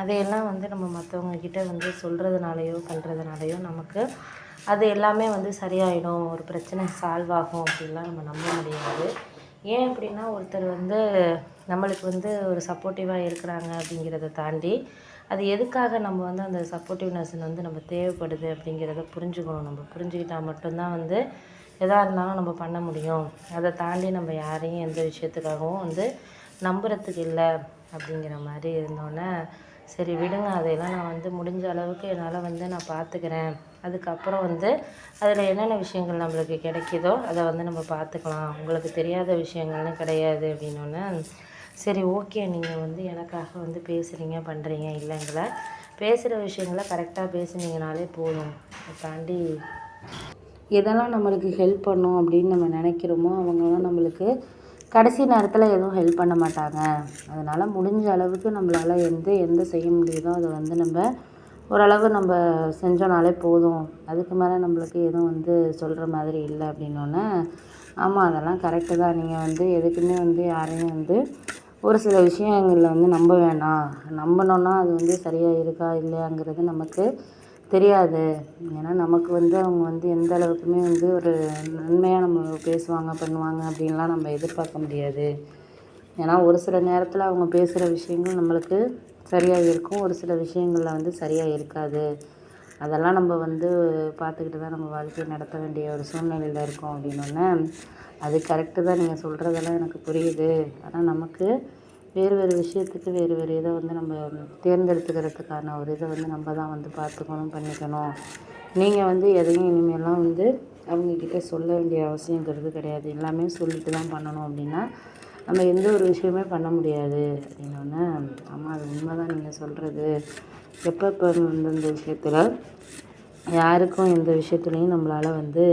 அதையெல்லாம் வந்து நம்ம மற்றவங்கக்கிட்ட வந்து சொல்கிறதுனாலையோ பண்ணுறதுனாலையோ நமக்கு அது எல்லாமே வந்து சரியாயிடும். ஒரு பிரச்சனை சால்வ் ஆகும் அப்படின்லாம் நம்ம நம்ப முடியாது. ஏன் அப்படின்னா ஒருத்தர் வந்து நம்மளுக்கு வந்து ஒரு சப்போர்ட்டிவாக இருக்கிறாங்க அப்படிங்கிறத தாண்டி அது எதுக்காக நம்ம வந்து அந்த சப்போர்ட்டிவ்னஸ் வந்து நம்ம தேவைப்படுது அப்படிங்கிறத புரிஞ்சுக்கணும். நம்ம புரிஞ்சுக்கிட்டால் மட்டும்தான் வந்து எதாக இருந்தாலும் நம்ம பண்ண முடியும். அதை தாண்டி நம்ம யாரையும் எந்த விஷயத்துக்காகவும் வந்து நம்புறதுக்கு இல்லை அப்படிங்கிற மாதிரி இருந்தோன்னே சரி விடுங்க. அதையெல்லாம் நான் வந்து முடிஞ்ச அளவுக்கு என்னால் வந்து நான் பார்த்துக்கிறேன் அதுக்கப்புறம் வந்து அதில் என்னென்ன விஷயங்கள் நம்மளுக்கு கிடைக்கிதோ அதை வந்து நம்ம பார்த்துக்கலாம் உங்களுக்கு தெரியாத விஷயங்கள்னு கிடையாது அப்படின்னோடனே சரி ஓகே. நீங்கள் வந்து எனக்காக வந்து பேசுகிறீங்க பண்ணுறீங்க இல்லைங்களை? பேசுகிற விஷயங்களை கரெக்டாக பேசுனீங்கனாலே போதும். அதை தாண்டி எதெல்லாம் நம்மளுக்கு ஹெல்ப் பண்ணும் அப்படின்னு நம்ம நினைக்கிறோமோ அவங்களாம் நம்மளுக்கு கடைசி நேரத்தில் எதுவும் ஹெல்ப் பண்ண மாட்டாங்க. அதனால் முடிஞ்ச அளவுக்கு நம்மளால் எந்த எந்த செய்ய முடியுதோ அதை வந்து நம்ம ஓரளவு நம்ம செஞ்சோனாலே போதும். அதுக்கு மேலே நம்மளுக்கு எதுவும் வந்து சொல்கிற மாதிரி இல்லை அப்படின்னோடனே ஆமாம் அதெல்லாம் கரெக்டு தான். நீங்கள் வந்து எதுக்குமே வந்து யாரையும் வந்து ஒரு சில விஷயங்களில் வந்து நம்ப வேணாம். நம்பினோன்னா அது வந்து சரியாக இருக்கா இல்லையாங்கிறது நமக்கு தெரியாது. ஏன்னா நமக்கு வந்து அவங்க வந்து எந்த அளவுக்குமே வந்து ஒரு நன்மையாக நம்ம பேசுவாங்க பண்ணுவாங்க அப்படின்லாம் நம்ம எதிர்பார்க்க முடியாது. ஏன்னா ஒரு சில நேரத்தில் அவங்க பேசுகிற விஷயங்கள் நம்மளுக்கு சரியாக இருக்கும். ஒரு சில விஷயங்களில் வந்து சரியாக இருக்காது. அதெல்லாம் நம்ம வந்து பார்த்துக்கிட்டு தான் நம்ம வாழ்க்கையை நடத்த வேண்டிய ஒரு சூழ்நிலையில் இருக்கோம் அப்படின்னோடனே அது கரெக்டு தான் நீங்கள் சொல்கிறதெல்லாம் எனக்கு புரியுது. ஆனால் நமக்கு வேறு வேறு விஷயத்துக்கு வேறு வேறு இதை வந்து நம்ம தேர்ந்தெடுத்துக்கிறதுக்கான ஒரு இதை வந்து நம்ம தான் வந்து பார்த்துக்கணும் பண்ணிக்கணும். நீங்கள் வந்து எதையும் இனிமேலாம் வந்து அவங்கக்கிட்ட சொல்ல வேண்டிய அவசியங்கிறது கிடையாது. எல்லாமே சொல்லிட்டு தான் பண்ணணும் அப்படின்னா நம்ம எந்த ஒரு விஷயமே பண்ண முடியாது. அப்படின்னோடனே ஆமாம் அது உண்மை தான் நீங்கள் சொல்கிறது எப்போ எப்போ இந்த விஷயத்தில் யாருக்கும் எந்த விஷயத்துலையும் நம்மளால் வந்து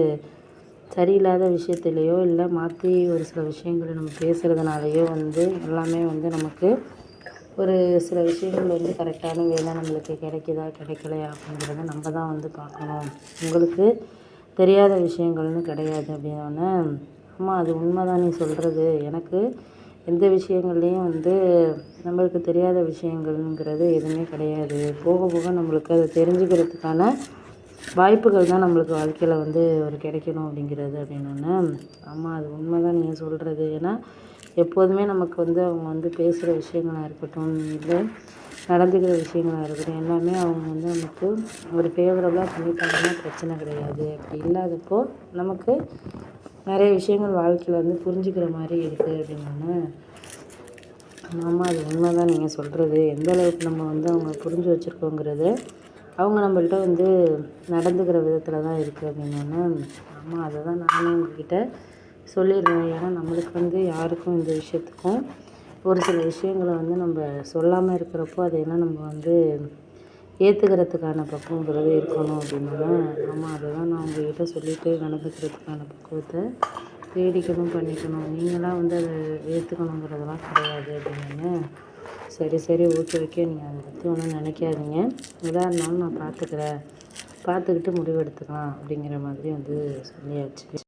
சரியில்லாத விஷயத்துலையோ இல்லை மாற்றி ஒரு சில விஷயங்களை நம்ம பேசுகிறதுனாலையோ வந்து எல்லாமே வந்து நமக்கு ஒரு சில விஷயங்கள் வந்து கரெக்டான வேலை நம்மளுக்கு கிடைக்குதா கிடைக்கலையா அப்படிங்கிறத நம்ம தான் வந்து பார்க்கணும். உங்களுக்கு தெரியாத விஷயங்கள்னு கிடையாது அப்படின்னோடனே ஆமாம் அது உண்மை தான் நீ சொல்கிறது எனக்கு எந்த விஷயங்கள்லேயும் வந்து நம்மளுக்கு தெரியாத விஷயங்கள்ங்கிறது எதுவுமே கிடையாது. போக போக நம்மளுக்கு அதை தெரிஞ்சுக்கிறதுக்கான வாய்ப்புகள் தான் நம்மளுக்கு வாழ்க்கையில் வந்து ஒரு கிடைக்கணும் அப்படிங்கிறது அப்படின்னோடனே ஆமாம் அது உண்மை தான் நீங்கள் சொல்கிறது ஏன்னா எப்போதுமே நமக்கு வந்து அவங்க வந்து பேசுகிற விஷயங்களாக இருக்கட்டும் இல்லை நடந்துக்கிற விஷயங்களாக இருக்கட்டும் எல்லாமே அவங்க வந்து நமக்கு ஒரு ஃபேவரபுளாக பண்ணிட்டாங்கன்னா பிரச்சனை கிடையாது. அப்படி இல்லாதப்போ நமக்கு நிறைய விஷயங்கள் வாழ்க்கையில் வந்து புரிஞ்சுக்கிற மாதிரி இருக்குது அப்படின்னோடனே ஆமாம் அது உண்மை தான் நீங்கள் சொல்கிறது எந்த அளவுக்கு நம்ம வந்து அவங்க புரிஞ்சு வச்சுருக்கோங்கிறது அவங்க நம்மள்ட்ட வந்து நடந்துக்கிற விதத்தில் தான் இருக்குது அப்படின்னோடனே ஆமாம் அதை தான் நானும் உங்ககிட்ட சொல்லிடுறேன். ஏன்னா நம்மளுக்கு வந்து யாருக்கும் இந்த விஷயத்துக்கும் ஒரு சில விஷயங்களை வந்து நம்ம சொல்லாமல் இருக்கிறப்போ அதையெல்லாம் நம்ம வந்து ஏற்றுக்கிறதுக்கான பக்குவங்கிறது இருக்கணும் அப்படின்னா ஆமாம் அதை தான் நான் உங்ககிட்ட சொல்லிவிட்டு நடந்துக்கிறதுக்கான பக்குவத்தை தேடிக்கணும் பண்ணிக்கணும். நீங்களாம் வந்து அதை ஏற்றுக்கணுங்கிறதெல்லாம் கிடையாது அப்படின்னு சரி சரி ஓகே ஓகே நீங்கள் அதை பற்றி ஒன்றும் நினைக்காதீங்க. எதாக இருந்தாலும் நான் பார்த்துக்கிறேன். பார்த்துக்கிட்டு முடிவெடுத்துக்கலாம் அப்படிங்கிற மாதிரி வந்து சொல்லியாச்சு.